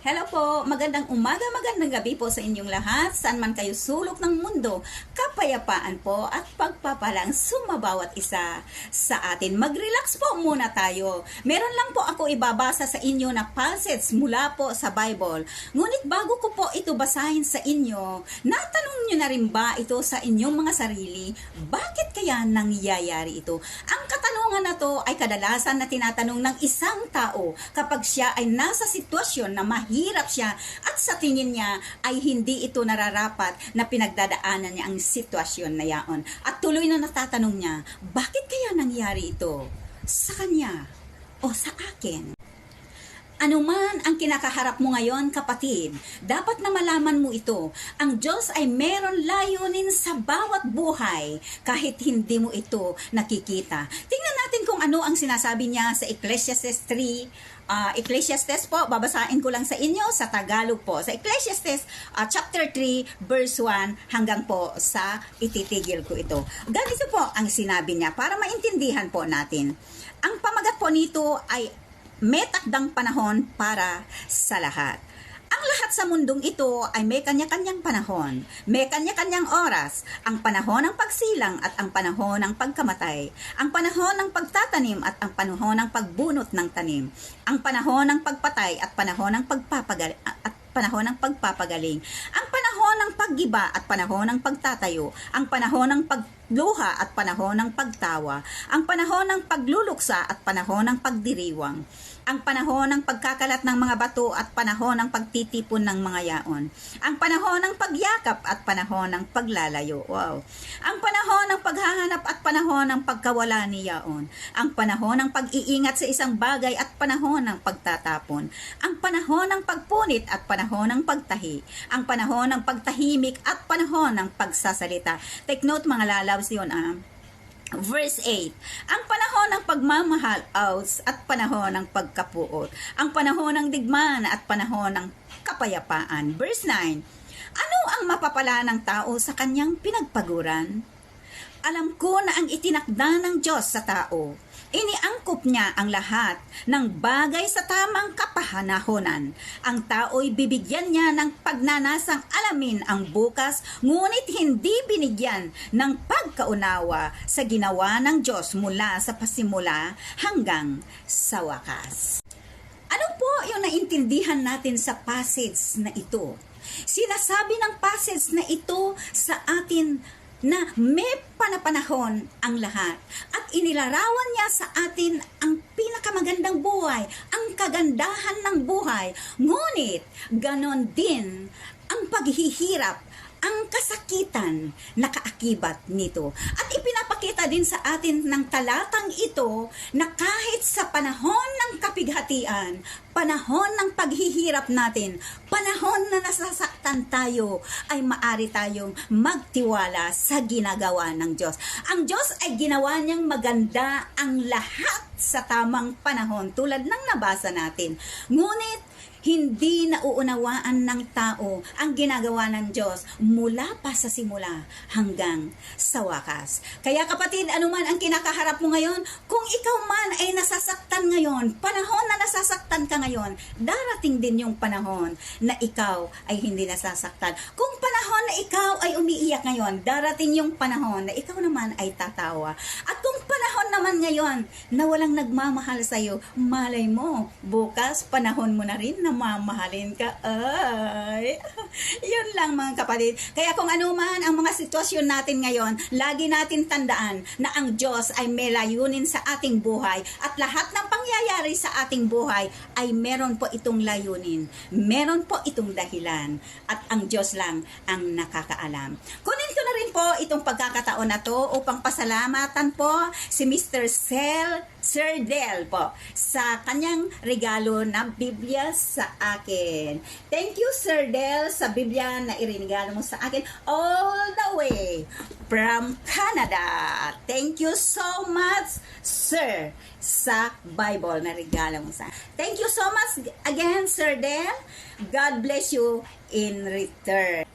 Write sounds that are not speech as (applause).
Hello po, magandang umaga, magandang gabi po sa inyong lahat, saan man kayo sulok ng mundo, kapayapaan po at pagpapalang sumabawat isa sa atin. Mag-relax po muna tayo. Meron lang po ako ibabasa sa inyo na passage mula po sa Bible. Ngunit bago ko po ito basahin sa inyo, natanong nyo na rin ba ito sa inyong mga sarili? Bakit kaya nangyayari ito? Ang katanungan na to ay kadalasan na tinatanong ng isang tao kapag siya ay nasa sitwasyon na mahirap siya at sa tingin niya ay hindi ito nararapat na pinagdadaanan niya ang sitwasyon na yaon. At tuloy na natatanong niya, bakit kaya nangyari ito? Sa kanya o sa akin? Anuman ang kinakaharap mo ngayon, kapatid, dapat na malaman mo ito. Ang Diyos ay meron layunin sa bawat buhay kahit hindi mo ito nakikita. Natin kung ano ang sinasabi niya sa Ecclesiastes 3 uh, Ecclesiastes po, babasahin ko lang sa inyo sa Tagalog po. Sa Ecclesiastes uh, chapter 3 verse 1 hanggang po sa ititigil ko ito. Ganito po ang sinabi niya para maintindihan po natin. Ang pamagat po nito ay may takdang panahon para sa lahat. Ang lahat sa mundong ito ay may kanya-kanyang panahon, may kanya-kanyang oras, ang panahon ng pagsilang at ang panahon ng pagkamatay, ang panahon ng pagtatanim at ang panahon ng pagbunot ng tanim, ang panahon ng pagpatay at panahon ng pagpapagaling at panahon ng pagpapagaling, ang panahon ng paggiba at panahon ng pagtatayo, ang panahon ng pagluha at panahon ng pagtawa, ang panahon ng pagluluksa at panahon ng pagdiriwang, ang panahon ng pagkakalat ng mga bato at panahon ng pagtitipon ng mga yaon, ang panahon ng pagyakap at panahon ng paglalayo. Wow. Ang panahon ng paghahanap at panahon ng pagkawala ni yaon, ang panahon ng pag-iingat sa isang bagay at panahon ng pagtatapon, ang panahon ng pagpunit at panahon ng pagtahi, ang panahon ng pagtahimik at panahon ng pagsasalita. Take note mga lalabs yun ah. Verse 8, ang panahon ng pagmamahal aus at panahon ng pagkapuot, ang panahon ng digmaan at panahon ng kapayapaan. Verse 9, ano ang mapapala ng tao sa kanyang pinagpaguran? Alam ko na ang itinakda ng Diyos sa tao, iniangkop niya ang lahat ng bagay sa tamang kapahanahonan. Ang tao'y bibigyan niya ng pagnanasang alamin ang bukas, ngunit hindi binigyan ng pagkaunawa sa ginawa ng Diyos mula sa pasimula hanggang sa wakas. Ano po yung naintindihan natin sa passage na ito? Sinasabi ng passage na ito sa atin na may panapanahon ang lahat at inilarawan niya sa atin ang pinakamagandang buhay, ang kagandahan ng buhay. Ngunit, ganon din ang paghihirap ang kasakitan na kaakibat nito. At ipinapakita din sa atin ng talatang ito na kahit sa panahon kapighatian, panahon ng paghihirap natin, panahon na nasasaktan tayo, ay maari tayong magtiwala sa ginagawa ng Diyos. Ang Diyos ay ginawa niyang maganda ang lahat sa tamang panahon tulad ng nabasa natin. Ngunit hindi nauunawaan ng tao ang ginagawa ng Diyos mula pa sa simula hanggang sa wakas. Kaya kapatid, anuman ang kinakaharap mo ngayon, kung ikaw man ay nasasaktan ngayon, panahon na nasasaktan ka ngayon, darating din yung panahon na ikaw ay hindi nasasaktan. Kung panahon na ikaw ay umiiyak ngayon, darating yung panahon na ikaw naman ay tatawa. At naman ngayon na walang nagmamahal sa iyo, malay mo, bukas panahon mo na rin na mamahalin ka. Ay, (laughs) yun lang mga kapatid. Kaya kung ano man ang mga sitwasyon natin ngayon, lagi natin tandaan na ang Diyos ay may layunin sa ating buhay at lahat ng pangyayari sa ating buhay ay meron po itong layunin. Meron po itong dahilan at ang Diyos lang ang nakakaalam. Kunin ko na rin po itong pagkakataon na to upang pasalamatan po si Mr. Sel Sir Del po sa kanyang regalo na Biblia sa akin. Thank you Sir Del sa Biblia na irinigalo mo sa akin all the way from Canada. Thank you so much Sir sa Bible na regalo mo sa Thank you so much again Sir Del. God bless you in return.